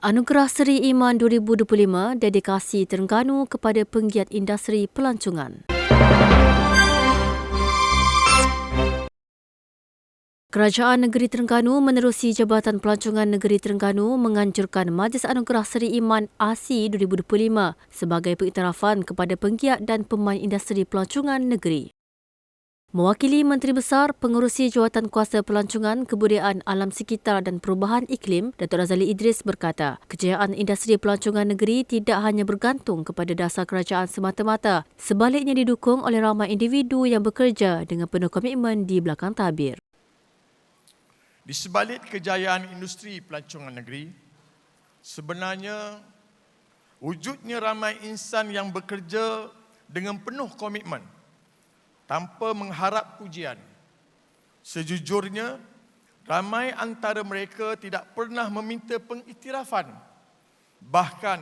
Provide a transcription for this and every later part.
Anugerah Seri Iman 2025 dedikasi Terengganu kepada penggiat industri pelancongan. Kerajaan Negeri Terengganu menerusi Jabatan Pelancongan Negeri Terengganu menganjurkan Majlis Anugerah Seri Iman ASI 2025 sebagai pengiktirafan kepada penggiat dan pemain industri pelancongan negeri. Mewakili Menteri Besar Pengurusi Jawatan Kuasa Pelancongan, Kebudayaan Alam Sekitar dan Perubahan Iklim, Datuk Razali Idris berkata, kejayaan industri pelancongan negeri tidak hanya bergantung kepada dasar kerajaan semata-mata, sebaliknya didukung oleh ramai individu yang bekerja dengan penuh komitmen di belakang tabir. Di sebalik kejayaan industri pelancongan negeri, sebenarnya wujudnya ramai insan yang bekerja dengan penuh komitmen tanpa mengharap pujian. Sejujurnya, ramai antara mereka tidak pernah meminta pengiktirafan. Bahkan,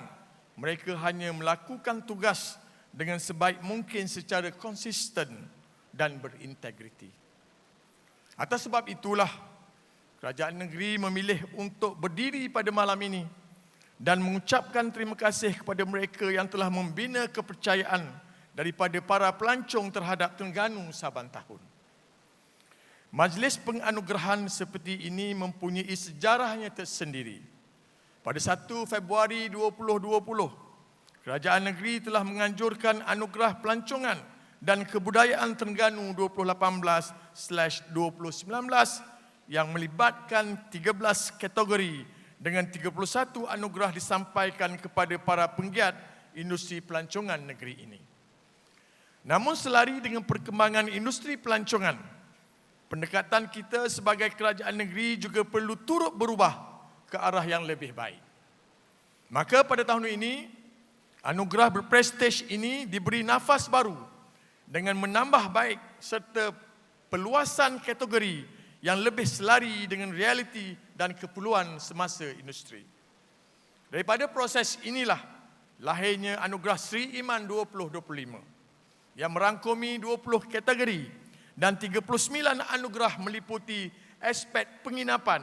mereka hanya melakukan tugas dengan sebaik mungkin secara konsisten dan berintegriti. Atas sebab itulah, kerajaan negeri memilih untuk berdiri pada malam ini dan mengucapkan terima kasih kepada mereka yang telah membina kepercayaan daripada para pelancong terhadap Terengganu saban tahun. Majlis penganugerahan seperti ini mempunyai sejarahnya tersendiri. Pada 1 Februari 2020, Kerajaan Negeri telah menganjurkan anugerah pelancongan dan kebudayaan Terengganu 2018-2019 yang melibatkan 13 kategori dengan 31 anugerah disampaikan kepada para penggiat industri pelancongan negeri ini. Namun selari dengan perkembangan industri pelancongan, pendekatan kita sebagai kerajaan negeri juga perlu turut berubah ke arah yang lebih baik. Maka pada tahun ini, anugerah berprestij ini diberi nafas baru dengan menambah baik serta peluasan kategori yang lebih selari dengan realiti dan keperluan semasa industri. Daripada proses inilah lahirnya anugerah Sri Iman 2025 yang merangkumi 20 kategori dan 39 anugerah meliputi aspek penginapan,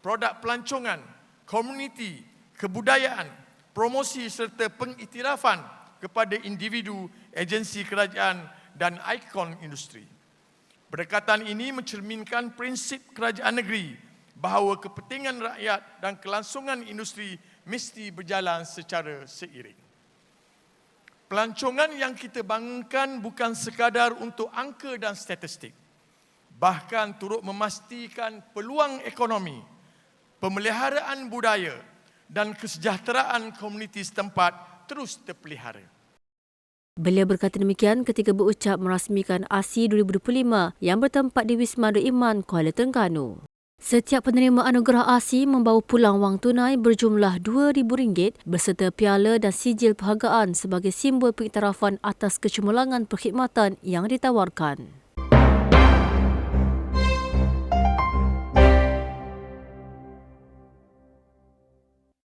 produk pelancongan, komuniti, kebudayaan, promosi serta pengiktirafan kepada individu, agensi kerajaan dan ikon industri. Berdekatan ini mencerminkan prinsip kerajaan negeri bahawa kepentingan rakyat dan kelangsungan industri mesti berjalan secara seiring. Pelancongan yang kita bangunkan bukan sekadar untuk angka dan statistik. Bahkan turut memastikan peluang ekonomi, pemeliharaan budaya dan kesejahteraan komuniti setempat terus terpelihara. Beliau berkata demikian ketika berucap merasmikan ASI 2025 yang bertempat di Wisma Iman, Kuala Terengganu. Setiap penerima anugerah ASI membawa pulang wang tunai berjumlah RM2,000 berserta piala dan sijil penghargaan sebagai simbol pengiktirafan atas kecemerlangan perkhidmatan yang ditawarkan.